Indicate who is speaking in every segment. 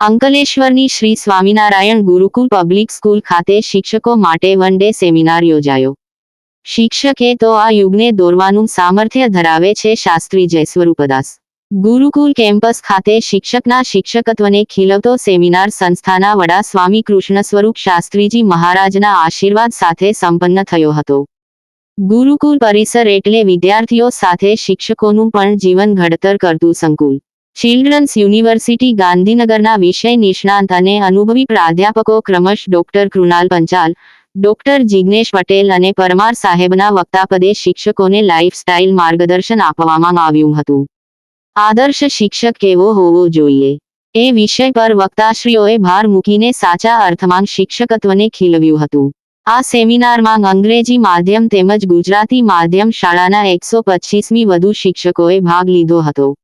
Speaker 1: અંકલેશ્વરની Shri Swaminarayan Gurukul public school ખાતે શિક્ષકો માટે વન ડે સેમિનાર યોજાયો. શિક્ષકે તો આ યુગને દોરવાનું સામર્થ્ય ધરાવે છે શાસ્ત્રી જય સ્વરૂપદાસ ગુરુકુલ કેમ્પસ ખાતે શિક્ષકના શિક્ષકત્વને ખીલવતો સેમિનાર સંસ્થાના વડા સ્વામી કૃષ્ણ સ્વરૂપ શાસ્ત્રીજી મહારાજના આશીર્વાદ સાથે સંપન્ન થયો હતો. ગુરુકુલ પરિસર એટલે વિદ્યાર્થીઓ સાથે શિક્ષકોનું પણ જીવન ઘડતર કરતું સંકુલ. ચિલ્ડ્રન્સ યુનિવર્સિટી ગાંધીનગરના વિષય નિષ્ણાંત અને અનુભવી પ્રાધ્યાપકો ક્રમશ ડોક્ટર કૃણાલ પંચાલ, ડોક્ટર જિગ્નેશ પટેલ અને પરમાર સાહેબના વક્તાપદે શિક્ષકોને લાઇફસ્ટાઇલ માર્ગદર્શન આપવામાં આવ્યું હતું. આદર્શ શિક્ષક કેવો હોવો જોઈએ? એ વિષય પર વક્તાશ્રીઓએ ભાર મૂકીને સાચા અર્થમાં શિક્ષકત્વને ખીલવ્યું હતું. આ સેમિનારમાં અંગ્રેજી માધ્યમ તેમજ ગુજરાતી માધ્યમ શાળાના એકસો પચીસમી વધુ શિક્ષકોએ ભાગ લીધો હતો.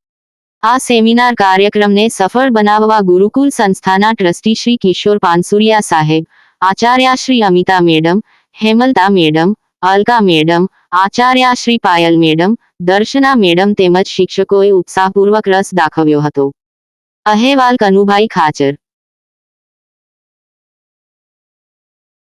Speaker 1: આ સેમિનાર કાર્યક્રમને સફળ બનાવવા ગુરુકુલ સંસ્થાના ટ્રસ્ટી શ્રી કિશોર પાનસુરિયા સાહેબ, Acharya Shri Amita madam, Hemlata madam, Alka madam, Acharya Shri Payal madam, Darshana madam તેમજ શિક્ષકોએ ઉત્સાહપૂર્વક રસ દાખવ્યો હતો. અહેવાલ કનુભાઈ ખાચર